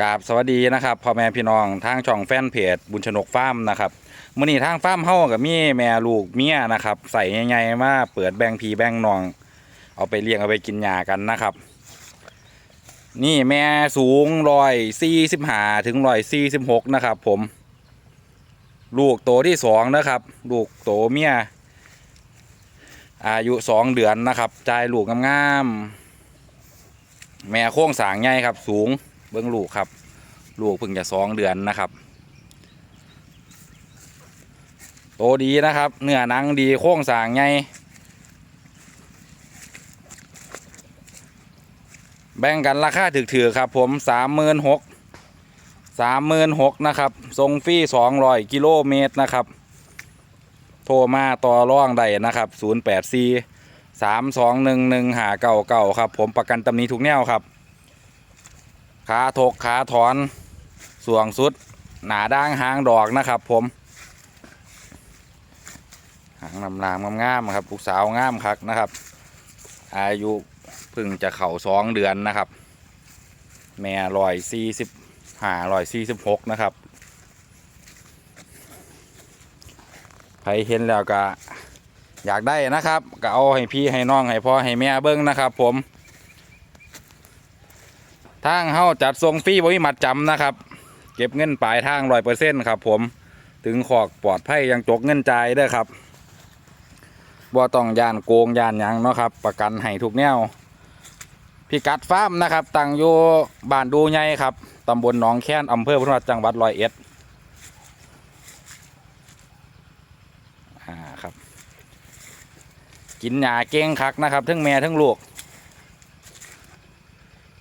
กราบสวัสดีนะครับพ่อแม่พี่น้องทางช่องแฟนเพจบุญชนกฟาร์มนะครับมื้อนี้ทางฟาร์มเฮากับมีแม่ลูกเมียนะครับ ใส่ใหญ่ๆมาเปิดแบงพีแบงนอง เอาไปเลี้ยงเอาไปกินหญ้ากันนะครับ นี่แม่สูงร้อยสี่สิบห้าถึงร้อยสี่สิบหกนะครับ ผม ลูกโตที่สองนะครับ ลูกโตเมียอายุสองเดือนนะครับจ่ายลูกงามๆแม่โค้งสางใหญ่ครับ สูง เบิ้องลูกครับ ลูกเพิ่งจะสองเดือนนะครับโตดีนะครับเนื้อหนังดีโค้งสางไงแบ่งกันราคาถือๆครับ ผมสามหมื่นหกสามหมื่นหกนะครับทรงฟรีสองร้อยกิโลเมตรนะครับ โทรมาต่อร่องได้นะครับศูนย์แปดสี่สามสองหนึ่งหนึ่งหาเก่าเก่าครับ ผมประกันตำนี้ทุกแนวครับ ขาถกขาถอนสวงสุด หนาด่างหางดอกนะครับผม หางลำลามงามๆครับลูกสาวงามคักนะครับ อายุเพิ่งจะเข่าสองเดือนนะครับ แม่ลอยสี่สิบห้าลอยสี่สิบหกนะครับใครเห็นแล้วก็อยากได้นะครับ ก็เอาให้พี่ให้น้องให้พ่อให้แม่เบิ้งนะครับผม ทางเฮาจัดทรงฟรีบ่มีมัดจำนะครับ เก็บเงินปลายทางร้อยเปอร์เซ็นต์ครับ ผมถึงขอกปลอดภัยยังจกเงินจ่ายเด้ครับบ่ต้องยานโกงยานยังเนาะครับ ประกันให้ทุกแนวพิกัดฟาร์มนะครับตั้งอยู่บ้านดูใหญ่ครับตำบลหนองแค้นอำเภอพุทธจังหวัดร้อยเอ็ดอ่าครับ กินหญ้าเก่งคักนะครับทั้งแม่ทั้งลูก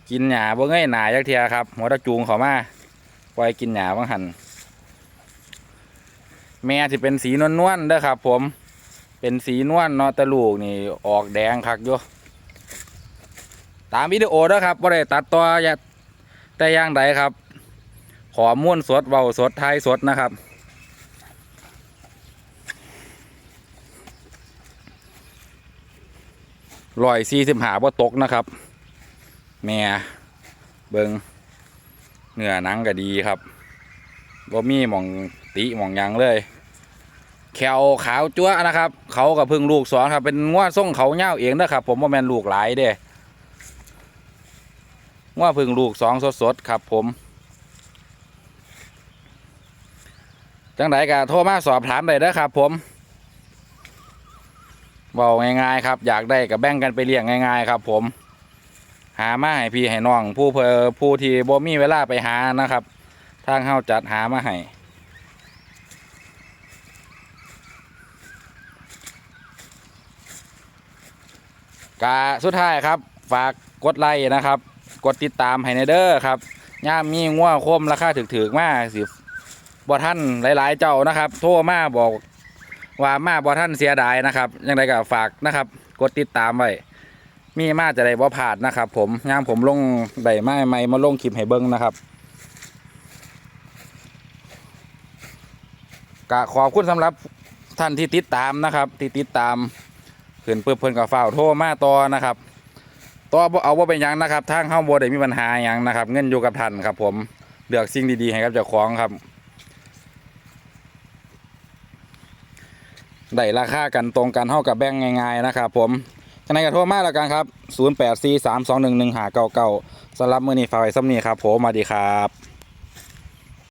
กินหญ้าบ่เงยหนาจักเทียครับ หัวตะจูงเขามาปล่อยกินหญ้าบ้างหันแม่ที่เป็นสีนวลๆเด้อครับ ผม เป็นสีนวลเนาะต่ลูกนี่ออกแดงคักอยู่ตามวิดีโอเด้อครับบ่ได้ตัดต่ออย่าแต่ย่างใดครับ ขอม้วนสดเบาสดไทยสดนะครับร้อยสี่สิบหาบ่ตกนะครับ แม่เบิงเนื้อหนังก็ดีครับบ่มีหมองติหมองยังเลยแขวขาวจั๊วนะครับ เขากับพึ่งลูกสอนครับ เป็นงวดส่งเขาเง่าเองนะครับ ผมว่าแมนลูกหลายเด้งวดพึ่งลูกสองสดๆครับ ผมจังไดก็โทรมาสอบถามได้เด้อครับ ผมบอกง่ายๆครับ อยากได้กับแบ่งกันไปเลี้ยงง่าย ๆ ครับ ผม หามาให้พี่ให้น้อง ผู้เพอผู้ที่บ่มีเวลาไปหานะครับ ทางเฮาจัดหามาให้กาสุดท้ายครับ ฝากกดไลค์นะครับ กดติดตามให้ในเด้อครับย่ามมีงัวคมราคาถึกๆมากสิบ่ท่านหลายๆเจ้านะครับ โทรมาบอกว่ามาบ่ท่านเสียดายนะครับยังไงก็ฝากนะครับ กดติดตามไว้ มีมาจะได้บ่าผาดนะครับ ผมยามผมลงได้มาใหม่มาลงคลิปให้เบิ้งนะครับกะขอบคุณสำหรับท่านที่ติดตามนะครับ ที่ติดตามเพื่อนเพื่อนเพื่อนกับฝ้าวโทรมาต่อนะครับต่อเอาว่าเป็นยังนะครับทางเข้าบ่ได้มีปัญหาหยังนะครับ เงินอยู่กับท่านครับ ผมเลือกสิ่งดีๆให้กับเจ้าของครับได้ราคากันตรงกันเท่ากับแบ่งง่าย ๆ นะครับผม จังไดก็โทรมาแล้วกันครับ 0843211599สำหรับมื้อนี้ฝากไว้ซ้ำนี้ครับผมสวัสดีครับ